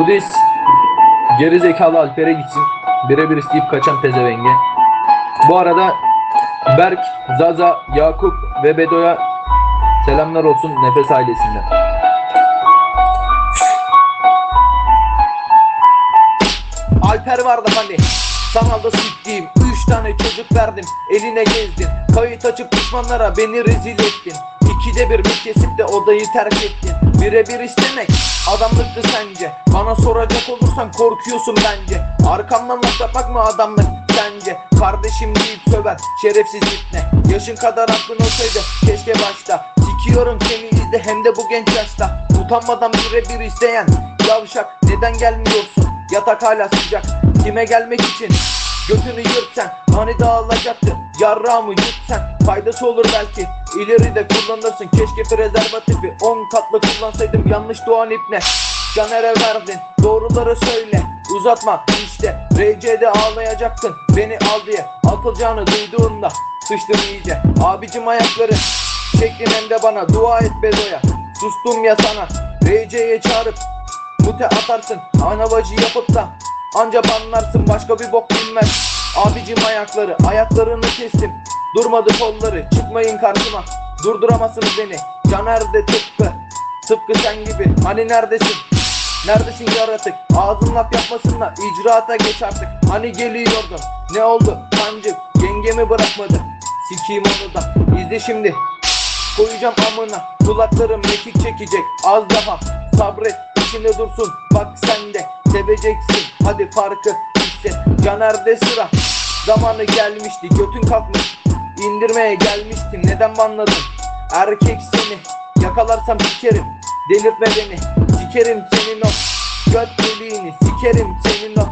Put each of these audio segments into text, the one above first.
Bu diz geri zekalı Alper'e gitsin. Birebir isteyip kaçan pezevenge. Bu arada Berk, Zaza, Yakup ve Bedo'ya selamlar olsun Nefes ailesinden. Alper vardı hani Sanalda siktiğim Üç tane çocuk verdim Eline gezdin Kayıt açıp düşmanlara beni rezil ettin İkide bir mi kesip de odayı terk ettin. Birebir istemek adamlıktı sence. Bana soracak olursan korkuyorsun bence. Arkamdan laf mı adamlık sence? Kardeşim deyip söver şerefsiz ne Yaşın kadar aklın olsaydı keşke başta. Sikiyorum seni izle hem de bu genç yaşta. Utanmadan birebir isteyen Yavşak neden gelmiyorsun? Yatak hala sıcak. Kime gelmek için Götünü yırtsen Hani dağılacaktı Yarrağımı yutsen Faydası olur belki. İleride kullanırsın Keşke prezervatifi 10 katlı kullansaydım. Yanlış doğan ipne Caner'e verdin. Doğruları söyle Uzatma işte. RC'de ağlayacaktın Beni al diye. Atılacağını duyduğunda Sıçtım iyice. Abicim ayakları Çektin hem de bana. Dua et Bedo'ya Sustum ya sana. RC'ye çağırıp Mute atarsın. Anavacı yapıp da Anca banlarsın başka bir bok bilmez. Abicim ayakları ayaklarını kestim. Durmadı kolları çıkmayın karşıma. Durduramazsınız beni Caner de tıpkı. Tıpkı sen gibi hani neredesin? Neredesin yaratık? Ağzın laf yapmasınla icraata geç artık. Hani geliyordun? Ne oldu? Sancık Yengemi bırakmadı. Sikiyim onu da İzle şimdi. Koyacağım amına kulaklarım mekik çekecek. Az daha sabret içinde dursun. Bak sen de seveceksin. Hadi farkı hisset. Caner'de sıra. Zamanı gelmişti götün kalkmış. İndirmeye gelmiştim neden banladın? Erkek seni yakalarsam sikerim. Delirtme beni sikerim senin o. Göt deliğini sikerim senin o.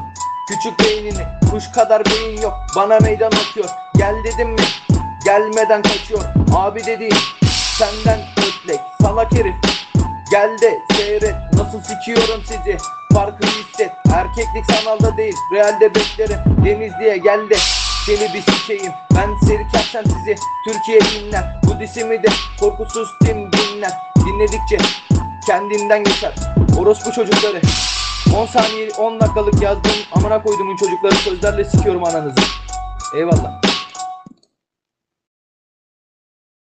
Küçük beynini kuş kadar beyin yok. Bana meydan okuyor. Gel dedim mi? Gelmeden kaçıyor. Abi dediğin senden ötlek salak herif Gel de seyret nasıl sikiyorum sizi? Farkı hisset erkeklik sanalda değil Realde beklerim Denizli'ye gel de seni bir sikeyim. Ben serkersen sizi Türkiye dinler. Bu disimi de korkusuz tim dinler. Dinledikçe kendinden geçer. Orospu çocukları. 10 saniye 10 dakikalık yazdığım amına koyduğumun çocukları sözlerle sikiyorum ananızı. Eyvallah